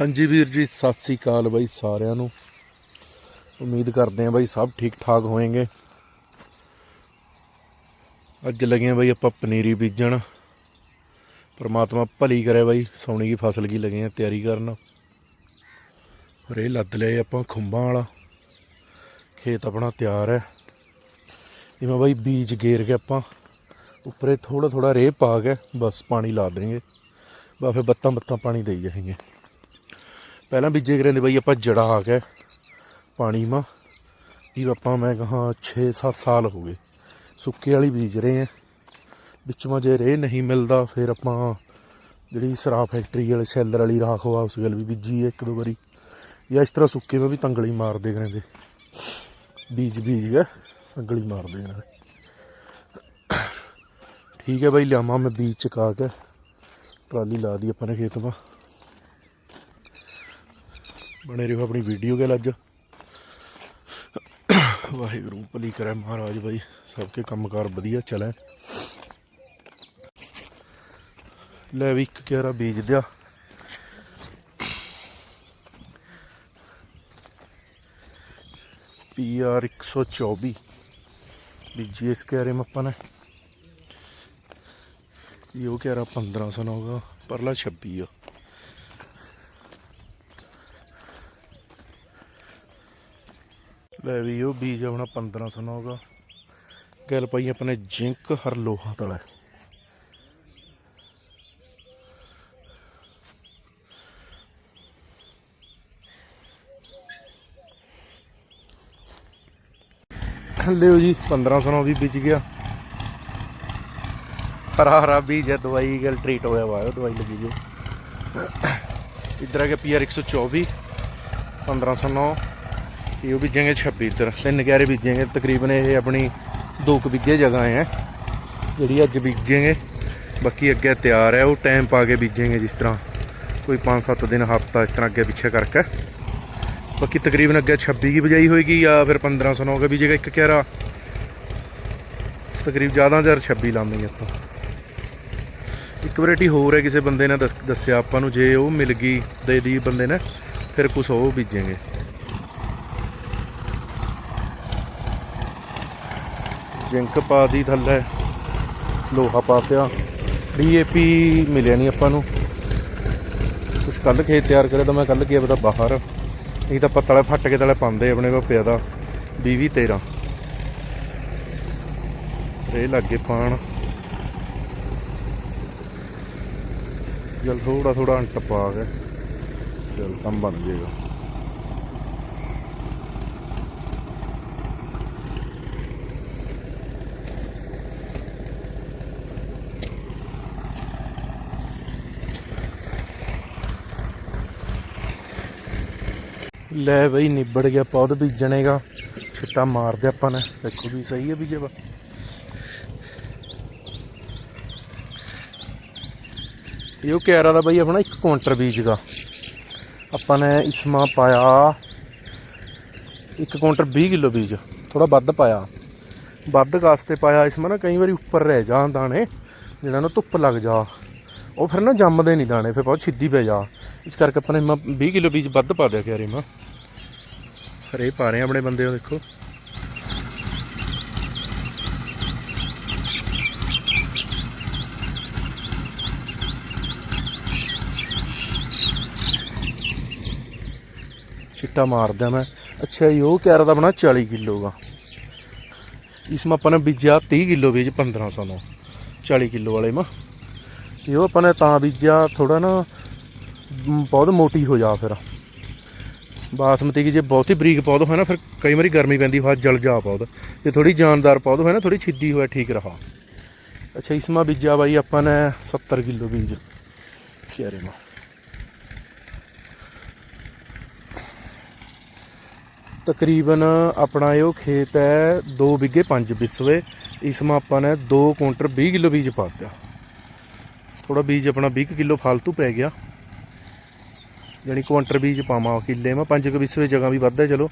ਹਾਂਜੀ ਵੀਰ ਜੀ, ਸਤਿ ਸ੍ਰੀ ਅਕਾਲ ਬਾਈ ਸਾਰਿਆਂ ਨੂੰ। ਉਮੀਦ ਕਰਦੇ ਆਂ ਬਾਈ ਸਭ ਠੀਕ ਠਾਕ ਹੋਣਗੇ ਅੱਜ ਲੱਗੇ ਆਂ ਬਾਈ ਆਪਾਂ ਪਨੀਰੀ ਬੀਜਣ। ਪਰਮਾਤਮਾ ਭਲੀ ਕਰੇ ਬਾਈ ਸੌਣੀ ਦੀ ਫਸਲ ਕੀ ਲੱਗੇ ਆਂ ਤਿਆਰੀ ਕਰਨ। ਰੇ ਲੱਦ ਲਏ ਆਪਾਂ ਖੁੰਬਾਂ ਵਾਲਾ। ਖੇਤ ਆਪਣਾ ਤਿਆਰ ਹੈ। ਜਿਵੇਂ ਬਾਈ ਬੀਜ ਗੇਰ ਕੇ ਆਪਾਂ ਉੱਪਰੇ ਥੋੜਾ ਥੋੜਾ ਰੇਹ ਪਾ ਕੇ ਬਸ ਪਾਣੀ ਲਾ ਦੇਣਗੇ। ਬਾ ਫਿਰ ਬੱਤਾਂ ਬੱਤਾਂ ਪਾਣੀ ਦੇਈ ਜਾਏਂਗੇ। ਪਹਿਲਾਂ ਬੀਜੇ ਕਰੇ ਨੇ ਬਈ ਆਪਾਂ ਜੜਾ ਆ ਕੇ ਪਾਣੀ ਮਾ। ਵੀ ਆਪਾਂ ਮੈਂ ਕਹਾ 6-7 ਸਾਲ ਹੋ ਗਏ। ਸੁੱਕੇ ਵਾਲੀ ਬੀਜ ਰਹੇ ਆ ਵਿੱਚ ਮਾ ਜੇ ਰੇ ਨਹੀਂ ਮਿਲਦਾ ਫਿਰ ਆਪਾਂ ਜਿਹੜੀ ਸਰਾ ਫੈਕਟਰੀ ਵਾਲੇ ਸੈਲਰ ਵਾਲੀ ਰਾਖ ਹੋਆ ਉਸ ਗੱਲ ਵੀ ਬੀਜੀ ਇੱਕ ਦੋ ਵਾਰੀ। ਜਾਂ ਇਸ ਤਰ੍ਹਾਂ ਸੁੱਕੇ ਮੇ ਵੀ ਤੰਗਲੀ ਮਾਰਦੇ ਕਰੇ ਬੀਜ ਬੀਜ ਕੇ ਤੰਗਲੀ ਮਾਰਦੇ ਕਰੇ ਠੀਕ ਹੈ ਬਾਈ, ਲਿਆਵਾਂ ਮੈਂ ਬੀਜ ਚਕਾ ਕੇ। ਟਰਾਲੀ ਲਾ ਦੀ ਆਪਾਂ ਨੇ ਖੇਤ ਮਾ। ਬਣੇ ਰਹੋ ਆਪਣੀ ਵੀਡੀਓ ਗੱਲ ਅੱਜ। ਵਾਹਿਗੁਰੂ, ਭਲੀ ਕਰੇ ਮਹਾਰਾਜ ਭਾਈ ਸਭ ਕੇ ਕੰਮਕਾਰ ਵਧੀਆ ਚੱਲੇ ਲੈ ਵੀ ਇੱਕ ਕਿਆਰਾ ਬੀਜ ਦਿਆ। ਪੀ ਆਰ 124 ਬੀਜੀ ਇਸ ਕਿਆਰੇ में ਆਪਾਂ ਨੇ। ਇਹ ਉਹ ਕਿਆਰਾ 1500 ਹੋਗਾ ਪਰਲਾ 26 ਆ। ਲੈ ਵੀ ਉਹ ਬੀਜ ਆਪਣਾ 1500 ਹੋਗਾ ਗੱਲ ਪਈ ਆਪਣੇ ਜਿੰਕ ਹਰ ਲੋਹਾ ਤਲਾ। ਲਿਓ ਜੀ 1500 ਨੂੰ ਵੀ ਵਿਚ ਗਿਆ। ਹਰਾ ਹਰਾ ਬੀਜ ਹੈ ਦਵਾਈ ਗੱਲ ਟ੍ਰੀਟ ਹੋਇਆ ਵਾ ਦਵਾਈ ਲੱਗੀ ਜੋ। ਇਧਰ ਆ ਗਿਆ ਪੀਆਰ 124 1509 ਇਹ ਉਹ ਬੀਜਾਂਗੇ 26 ਇੱਧਰ। ਤਿੰਨ ਕਿਆਰੇ ਬੀਜਾਂਗੇ। ਤਕਰੀਬਨ ਇਹ ਆਪਣੀ 2 ਕੁ ਬਿੱਗੇ ਜਗ੍ਹਾ ਹੈ ਜਿਹੜੀ ਅੱਜ ਬੀਜਾਂਗੇ, ਬਾਕੀ ਅੱਗੇ ਤਿਆਰ ਹੈ ਉਹ ਟਾਈਮ ਪਾ ਕੇ ਬੀਜਾਂਗੇ ਜਿਸ ਤਰ੍ਹਾਂ ਕੋਈ 5-7 ਦਿਨ ਹਫਤਾ ਇਸ ਤਰ੍ਹਾਂ ਅੱਗੇ ਪਿੱਛੇ ਕਰਕੇ। ਬਾਕੀ ਤਕਰੀਬਨ ਅੱਗੇ 26 ਦੀ ਬਜਾਈ ਹੋਏਗੀ ਜਾਂ ਫਿਰ 1509 ਕੇ ਬੀਜੇਗਾ ਇੱਕ ਕਿਆਰਾ ਤਕਰੀਬ ਜ਼ਿਆਦਾ ਜਰ 26 ਲਾਵਾਂਗੇ ਆਪਾਂ। ਇੱਕ ਵੈਰਾਈਟੀ ਹੋਰ ਹੈ, ਕਿਸੇ ਬੰਦੇ ਨੇ ਦੱਸ- ਦੱਸਿਆ ਆਪਾਂ ਨੂੰ, ਜੇ ਉਹ ਮਿਲ ਗਈ, ਦੇ ਦੀ ਬੰਦੇ ਨੇ, ਫਿਰ ਕੁਛ ਉਹ ਬੀਜਾਂਗੇ। ਜਿੰਕ ਪਾ ਦੀ ਥੱਲੇ, ਲੋਹਾ ਪਾਤਿਆ ਡੀਏਪੀ ਮਿਲਿਆ ਨਹੀਂ ਆਪਾਂ ਨੂੰ। ਕੁਛ ਕੱਲ ਖੇਤ ਤਿਆਰ ਕਰੇ ਤਾਂ ਮੈਂ ਕੱਲ ਗਿਆ ਪਤਾ ਬਾਹਰ। ਨਹੀਂ ਤਾਂ ਆਪਾਂ ਤਲੇ ਫੱਟ ਕੇ ਤਲੇ ਪਾਉਂਦੇ ਆਪਣੇ ਪਾਪਿਆ ਦਾ 20 13 ਰੇ ਲੱਗੇ ਪਾਣ। ਜਲ ਥੋੜਾ ਥੋੜਾ ਅੰਟ ਪਾ ਕੇ, ਚਲ ਕੰਮ ਬਣ ਜਾਏਗਾ ਲੈ ਬਈ, ਨਿਬੜ ਗਿਆ ਪੌਦ ਬੀਜਣੇਗਾ। ਛਿੱਟਾ ਮਾਰਦੇ ਆਪਾਂ ਨੇ। ਦੇਖੋ ਵੀ ਸਹੀ ਹੈ ਬੀਜੇ ਵਾ ਇਹ ਕੈਰਾ ਦਾ ਬਈ ਆਪਣਾ ਇੱਕ ਕੁਇੰਟਲ ਬੀਜਗਾ। ਆਪਾਂ ਨੇ ਇਸਮਾ ਪਾਇਆ। ਇੱਕ ਕੁਇੰਟਲ 20 ਕਿਲੋ ਬੀਜ। ਥੋੜਾ ਵੱਧ ਪਾਇਆ। ਵੱਧ ਕਾਸਤੇ ਪਾਇਆ। ਇਸਮਾ ਨਾ ਕਈ ਵਾਰੀ ਉੱਪਰ ਰਹਿ ਜਾਂ ਦਾਣੇ। ਜਿਹੜਾ ਨਾ ਧੁੱਪ ਲੱਗ ਜਾ। ਉਹ ਫਿਰ ਨਾ ਜੰਮਦੇ ਨਹੀਂ ਦਾਣੇ, ਫਿਰ ਬਹੁਤ ਛਿੱਦੀ ਪੈ ਜਾ। ਇਸ ਕਰਕੇ ਆਪਾਂ ਨੇ ਮੈਂ 20 ਕਿਲੋ ਬੀਜ ਵੱਧ ਪਾ ਦਿਆ ਕਿਆਰੇ ਮਾ। ਹਰੇ ਪਾ ਰਹੇ ਆਪਣੇ ਬੰਦੇ ਉਹ ਦੇਖੋ। ਚਿੱਟਾ ਮਾਰਦਾ ਮੈਂ। ਅੱਛਾ ਜੀ, ਉਹ ਕਿਆਰਾ ਦਾ ਬਣਾ 40 ਕਿਲੋ ਦਾ ਇਸ ਮਾ ਆਪਾਂ ਨੇ ਬੀਜਿਆ 30 ਕਿਲੋ ਬੀਜ 1500 ਨੂੰ। 40 ਕਿਲੋ ਵਾਲੇ ਮਾ। ਇਹ ਉਹ ਆਪਾਂ ਨੇ ਤਾਂ ਬੀਜਿਆ ਥੋੜਾ ਨਾ ਮ, ਬਹੁਤ ਮੋਟੀ ਹੋ ਜਾ ਫਿਰ। ਬਾਸਮਤੀ ਕੀ ਜੇ ਬਹੁਤ ਹੀ ਬਰੀਕ ਪੌਦ ਹੋਇਆ ਨਾ ਫਿਰ ਕਈ ਵਾਰੀ ਗਰਮੀ ਪੈਂਦੀ ਫਾ ਜਲ ਜਾ ਪੌਦ ਜੇ ਥੋੜੀ ਜਾਨਦਾਰ ਪੌਦ ਹੋਇਆ ਨਾ ਥੋੜੀ ਛਿੱਦੀ ਹੋਇਆ ਠੀਕ ਰਹਾ। ਅੱਛਾ ਇਸਮਾ ਬੀਜਿਆ ਬਾਈ ਆਪਾਂ ਨੇ 70 ਕਿਲੋ ਬੀਜ। ਕਿਆਰੇ ਮਾ। ਤਕਰੀਬਨ ਆਪਣਾ ਇਹ ਉਹ ਖੇਤ ਹੈ 2 ਬਿੱਗੇ 5 ਬਿਸਵੇ। ਇਸ ਮਾ ਆਪਾਂ ਨੇ 2 ਕੁਇੰਟਲ 20 ਕਿਲੋ ਬੀਜ ਪਾ ਦਿੱਤਾ। ਥੋੜਾ ਬੀਜ ਆਪਣਾ 20 ਕਿਲੋ ਫालतू ਪੈ ਗਿਆ। ਯਾਨੀ ਕੁਆਂਟਰ ਬੀਜ ਪਾਵਾਂ ਕਿੱਲੇ ਮੈਂ 5 ਕੁ ਬਿਸਵੇ ਜਗ੍ਹਾ ਵੀ ਵੱਧਦਾ, ਚਲੋ।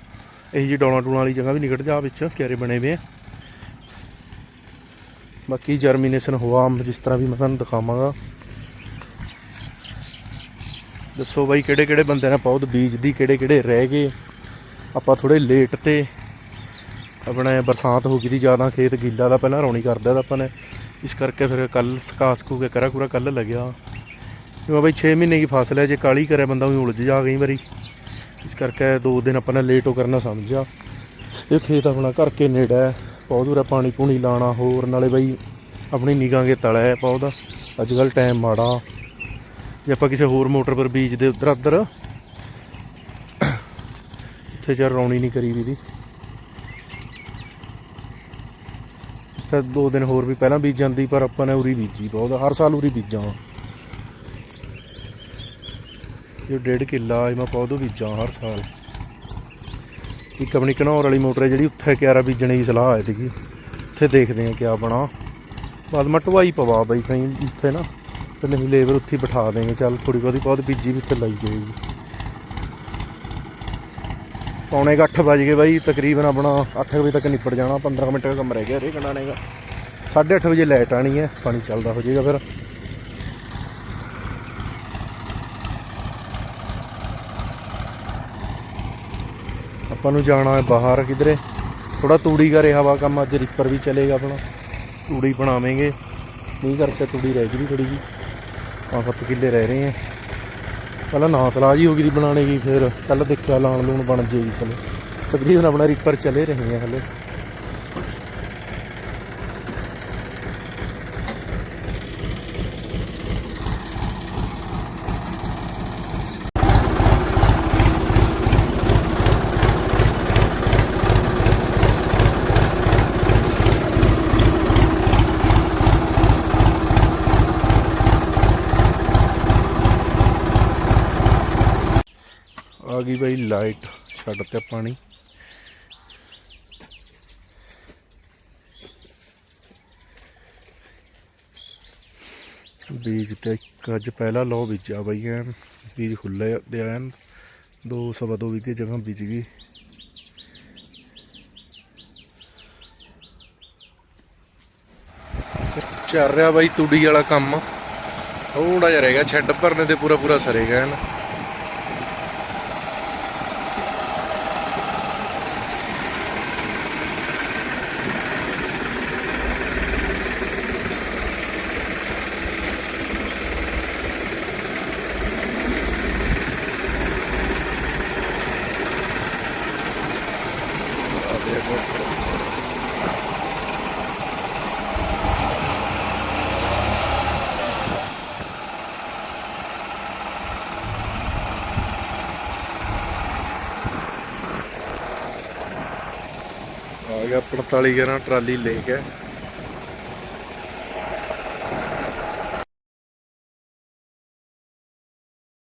ਇਹ ਜੀ ਡੌਣਾ ਟੂਣਾ ਵਾਲੀ ਜਗ੍ਹਾ ਵੀ ਨਿਕਟ ਜਾ ਵਿੱਚ, ਕਿਆਰੇ ਬਣੇ ਹੋਏ ਆ। ਬਾਕੀ ਜਰਮੀਨੇਸ਼ਨ ਹੋਆ ਜਿਸ ਤਰ੍ਹਾਂ ਵੀ ਮੈਂ ਤੁਹਾਨੂੰ ਦਿਖਾਵਾਂਗਾ। ਦੱਸੋ ਬਾਈ ਕਿਹੜੇ ਕਿਹੜੇ ਬੰਦੇ ਨੇ ਪੌਦ ਬੀਜਦੀ ਕਿਹੜੇ ਕਿਹੜੇ ਰਹਿ ਗਏ? ਆਪਾਂ ਥੋੜੇ ਲੇਟ ਤੇ ਆਪਣੇ ਬਰਸਾਤ ਹੋ ਗਈ ਦੀ, ਜ਼ਿਆਦਾ ਖੇਤ ਗਿੱਲਾ ਦਾ ਪਹਿਲਾਂ ਰੌਣੀ ਕਰਦਾ ਤਾਂ ਆਪਾਂ ਨੇ। ਇਸ ਕਰਕੇ ਫਿਰ ਕੱਲ ਸਕਾ ਸਕੂ ਕੇ ਕਰਾ ਕੁਰਾ ਕੱਲ ਲੱਗਿਆ। ਕਿਉਂ ਬਈ 6 ਮਹੀਨੇ ਦੀ ਫਸਲ ਹੈ ਜੇ ਕਾਲੀ ਕਰੇ ਬੰਦਾ ਵੀ ਉਲਝ ਜਾ ਕਈ ਵਾਰੀ। ਇਸ ਕਰਕੇ ਦੋ ਦਿਨ ਆਪਾਂ ਨੇ ਲੇਟ ਹੋ ਕਰਨਾ ਸਮਝਿਆ। ਇਹ ਖੇਤ ਆਪਣਾ ਘਰ ਕੇ ਨੇੜੇ ਹੈ ਪੌਦ ਪਾਣੀ ਪੂਣੀ ਲਾਣਾ ਹੋਰ, ਨਾਲੇ ਬਾਈ ਆਪਣੀ ਨਿਗਾਂਗੇ ਕੇ ਤਲਾ ਹੈ ਪੌਦ। ਅੱਜ ਕੱਲ ਟਾਈਮ ਮਾੜਾ। ਜੇ ਆਪਾਂ ਕਿਸੇ ਹੋਰ ਮੋਟਰ ਪਰ ਬੀਜਦੇ ਉਧਰ ਉੱਧਰ ਉੱਥੇ ਚਰ ਰੌਣੀ ਨਹੀਂ ਕਰੀ ਵੀ ਦੀ। ਤਾਂ ਦੋ ਦਿਨ ਹੋਰ ਵੀ ਪਹਿਲਾਂ ਬੀਜ ਜਾਂਦੀ, ਪਰ ਆਪਾਂ ਨੇ ਉਰੀ ਬੀਜੀ ਬਹੁਤ, ਹਰ ਸਾਲ ਉਰੀ ਬੀਜਾਂ। ਇਹ ਡੇਢ ਕਿੱਲਾ ਇਹ ਮੈਂ ਪੌਦੋ ਬੀਜਾਂ ਹਰ ਸਾਲ। ਇੱਕ ਆਪਣੀ ਘਨੌਰ ਵਾਲੀ ਮੋਟਰ ਹੈ ਜਿਹੜੀ ਉੱਥੇ ਕਿਆਰਾ ਬੀਜਣ ਦੀ ਸਲਾਹ ਆਈ ਸੀਗੀ। ਉੱਥੇ ਦੇਖਦੇ ਆ ਕਿਆ ਬਣਾ। ਬਾਅਦ ਮੈਂ ਢਵਾਈ ਪਵਾ ਬਈ, ਕਹੀਂ ਉੱਥੇ ਨਾ, ਤੇ ਨਹੀਂ ਲੇਬਰ ਉੱਥੇ ਹੀ ਬਿਠਾ ਦੇਂਗੇ ਚੱਲ ਥੋੜੀ ਬਹੁਤੀ ਬਹੁਤ ਬੀਜੀ ਵੀ ਉੱਥੇ ਲਾਈ ਜਾਏਗੀ। ਪੌਣੇ 8 ਵਜ ਗਏ ਬਾਈ, ਤਕਰੀਬਨ ਆਪਣਾ 8 ਵਜੇ ਤੱਕ ਨਿਪਟ ਜਾਣਾ 15 ਮਿੰਟ ਦਾ ਕੰਮ ਰਹਿ ਗਿਆ ਰੇ ਕੰਡਾਣੇ ਦਾ 8:30 ਵਜੇ ਲਾਈਟ ਆਣੀ ਹੈ, ਪਾਣੀ ਚੱਲਦਾ ਹੋ ਜਾਏਗਾ ਫਿਰ। ਆਪਾਂ ਨੂੰ ਜਾਣਾ ਹੈ ਬਾਹਰ ਕਿਧਰੇ। ਥੋੜਾ ਤੂੜੀ ਕਰ ਰਿਹਾ ਵਾ ਕੰਮ, ਅੱਜ ਰਿਪਰ ਵੀ ਚਲੇਗਾ ਆਪਣਾ। ਤੂੜੀ ਬਣਾਵੇਂਗੇ। ਨਹੀਂ ਕਰਕੇ ਤੂੜੀ ਰਹਿ ਗਈ ਥੋੜੀ ਜੀ ਪੰਜ ਸੱਤ ਕਿੱਲੇ ਰਹਿ ਰਹੇ ਆ ਪਹਿਲਾਂ ਨਾ ਸਲਾਹ ਜੀ ਹੋ ਗਈ ਦੀ ਬਣਾਉਣੇ ਦੀ ਫਿਰ ਕੱਲ ਦੇਖਿਆ ਲਾਣ ਲੂਣ ਬਣ ਜੇਗੀ ਚਲੋ। ਤਕਰੀਬਨ ਆਪਣਾ ਰੀਪਰ ਚਲੇ ਰਹੇ ਹਾਂ ਹਲੇ। ਆ ਗਈ ਬਈ ਲਾਈਟ, ਛੱਡ ਤੇ ਪਾਣੀ। ਬੀਜ ਤੇ ਇੱਕ ਅੱਜ ਪਹਿਲਾ ਲੋ ਬੀਜਿਆ ਬਈ ਐਨ, ਬੀਜ ਖੁੱਲੇ ਦੇ ਐਨ, ਦੋ ਸਵਾ ਦੋ ਵਿਗੇ ਜਗ੍ਹਾ ਬੀਜ ਗਈ। ਚੱਲ ਰਿਹਾ ਬਾਈ ਤੂੜੀ ਵਾਲਾ ਕੰਮ। ਥੋੜਾ ਜਿਹਾ ਰਹਿ ਗਿਆ ਛੱਡ ਭਰਨੇ ਤੇ ਪੂਰਾ ਪੂਰਾ ਸਰੇਗਾ ਐਨ ਆ ਦੇਖੋ ਆ ਗਿਆ 45 11 ਟਰਾਲੀ ਲੇਕ ਹੈ